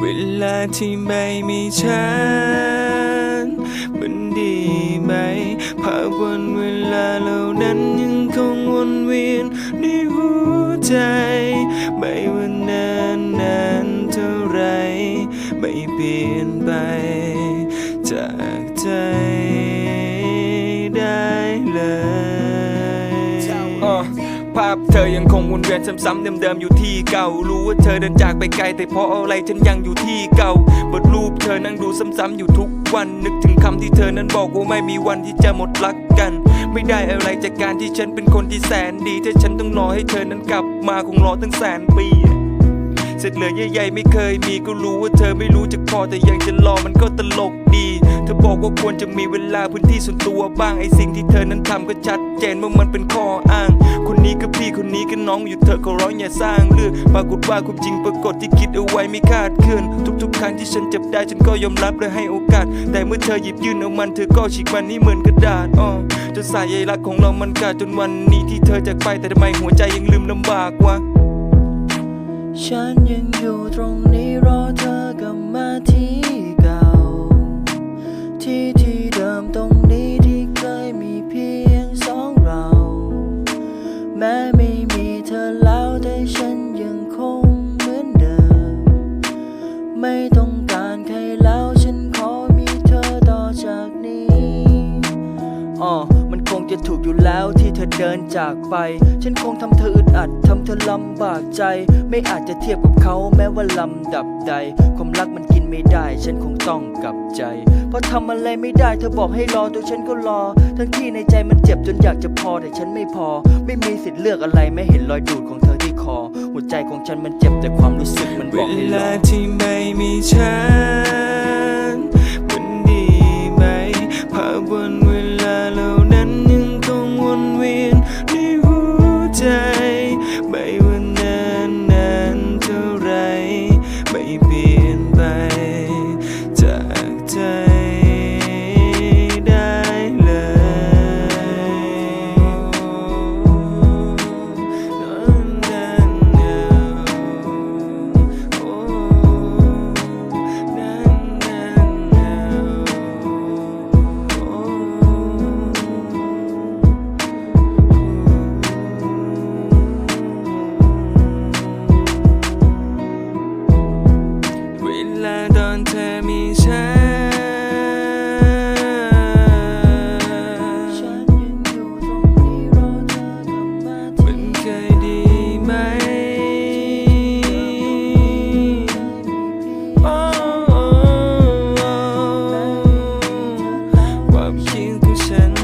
เวลาที่ไม่มีฉัน มันดีไหม ภาพวันเวลาเหล่านั้นยังคงวนเวียนในหัวใจ ไม่ว่านานนานเท่าไร ไม่เปลี่ยนไปจากใจ ภาพ เธอยังคงวนเวียนซ้ำๆเดิมๆอยู่ที่เก่า รู้ว่าเธอเดินจากไปไกลแต่เพราะอะไรฉันยังอยู่ที่เก่าบทรูปเธอนั่งดูซ้ำๆอยู่ทุกวันนึกถึงคำที่เธอนั้นบอกว่าไม่มีวันที่จะหมดรักกัน ไม่ได้อะไรจากการที่ฉันเป็นคนที่แสนดีถ้าฉันต้องรอให้เธอนั้นกลับมาคงรอตั้งแสนปีเสร็จเหลือใหญ่ๆไม่เคยมีก็รู้ว่าเธอไม่รู้จักพอแต่ยังจะรอมันก็ตลกดี ธอบอกว่าควรจะมีเวลาพื้นที่ส่วนตัวบ้างไอสิ่งที่เธอนั้นทำก็ชัดเจนว่ามันเป็นข้ออ้าง คนนี้ก็พี่คนนี้ก็น้องอยู่เธอก็ร้องอย่าสร้างเรื่องปรากฏว่าความจริงปรากฏที่คิดเอาไว้ไม่คาดเคลื่อนทุกๆ ครั้งที่ฉันจับได้ฉันก็ยอมรับและให้โอกาส แต่เมื่อเธอหยิบยื่นเอามันเธอก็ฉีกมันให้เหมือนกระดาษอ้อจนสายใยรักของเรามันขาดจนวันนี้ที่เธอจากไปแต่ทำไมหัวใจยังลืมลำบากวะฉันยังอยู่ตรงนี้รอเธอกลับมาที ไม่ต้องการใครแล้วฉันขอมีเธอต่อจากนี้อ๋อมันคงจะถูกอยู่แล้วที่เธอเดินจากไป ฉันคงทำเธออึดอัดทำเธอลำบากใจ ไม่อาจจะเทียบกับเขาแม้ว่าลำดับใด ความรักมันกินไม่ได้ ฉันคงต้องกลับใจ เพราะทำอะไรไม่ได้เธอบอกให้รอตัวฉันก็รอ ทั้งที่ในใจมันเจ็บจนอยากจะพอแต่ฉันไม่พอ ไม่มีสิทธิ์เลือกอะไรไม่เห็นรอยดูดของเธอที่คอ หัวใจของฉันมันเจ็บแต่ความรู้สึกมันบอกให้รอ มีฉัน cinco cenas